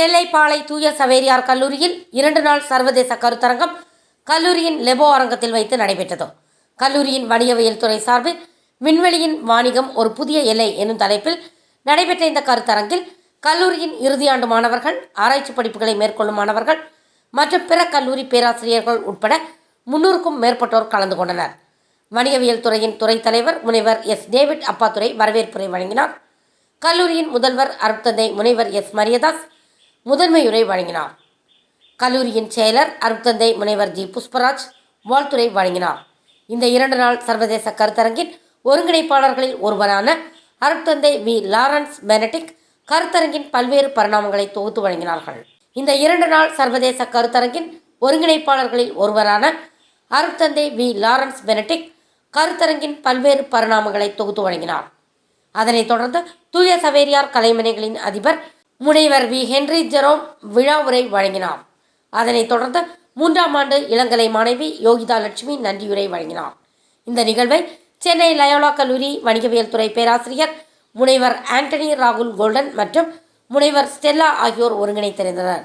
நெல்லைப்பாளை தூய சவேரியார் கல்லூரியில் இரண்டு நாள் சர்வதேச கருத்தரங்கம் கல்லூரியின் லெபோ அரங்கத்தில் வைத்து நடைபெற்றது. கல்லூரியின் வணிகவியல் துறை சார்பில் விண்வெளியின் வாணிகம் ஒரு புதிய எல்லை என்னும் தலைப்பில் நடைபெற்ற இந்த கருத்தரங்கில் கல்லூரியின் இறுதியாண்டு மாணவர்கள் ஆராய்ச்சி படிப்புகளை மேற்கொள்ளும் மாணவர்கள் மற்றும் பிற கல்லூரி பேராசிரியர்கள் உட்பட முன்னூறுக்கும் மேற்பட்டோர் கலந்து கொண்டனர். வணிகவியல் துறையின் துறை தலைவர் முனைவர் எஸ். டேவிட் அப்பாத்துறை வரவேற்புரை வழங்கினார். கல்லூரியின் முதல்வர் அருட்தந்தை முனைவர் எஸ். மரியதாஸ் முதன்மையுரை வழங்கினார். கல்லூரியின் செயலர் அருட்தந்தை முனைவர் ஜி. புஷ்பராஜ் வாழ்த்துரை வழங்கினார். இந்த இரண்டு நாள் சர்வதேச கருத்தரங்கின் ஒருங்கிணைப்பாளர்களில் ஒருவரான அருட்தந்தை வி. லாரன்ஸ் பெனடிக் கருத்தரங்கின் பல்வேறு பரிணாமங்களை தொகுத்து வழங்கினார்கள். இந்த இரண்டு நாள் சர்வதேச கருத்தரங்கின் ஒருங்கிணைப்பாளர்களில் ஒருவரான அருட்தந்தை வி. லாரன்ஸ் பெனடிக் கருத்தரங்கின் பல்வேறு பரிணாமங்களை தொகுத்து வழங்கினார். அதனைத் தொடர்ந்து தூய சவேரியார் கலைமனைகளின் அதிபர் முனைவர் வி. ஹென்றி ஜெரோம் விழா உரை வழங்கினார். அதனைத் தொடர்ந்து மூன்றாம் ஆண்டு இளங்கலை மாணவி யோகிதா லட்சுமி நன்றியுரை வழங்கினார். இந்த நிகழ்வை சென்னை லயோலா கல்லூரி வணிகவியல் துறை பேராசிரியர் முனைவர் ஆண்டனி ராகுல் கோல்டன் மற்றும் முனைவர் ஸ்டெல்லா ஆகியோர் ஒருங்கிணைத்திருந்தனர்.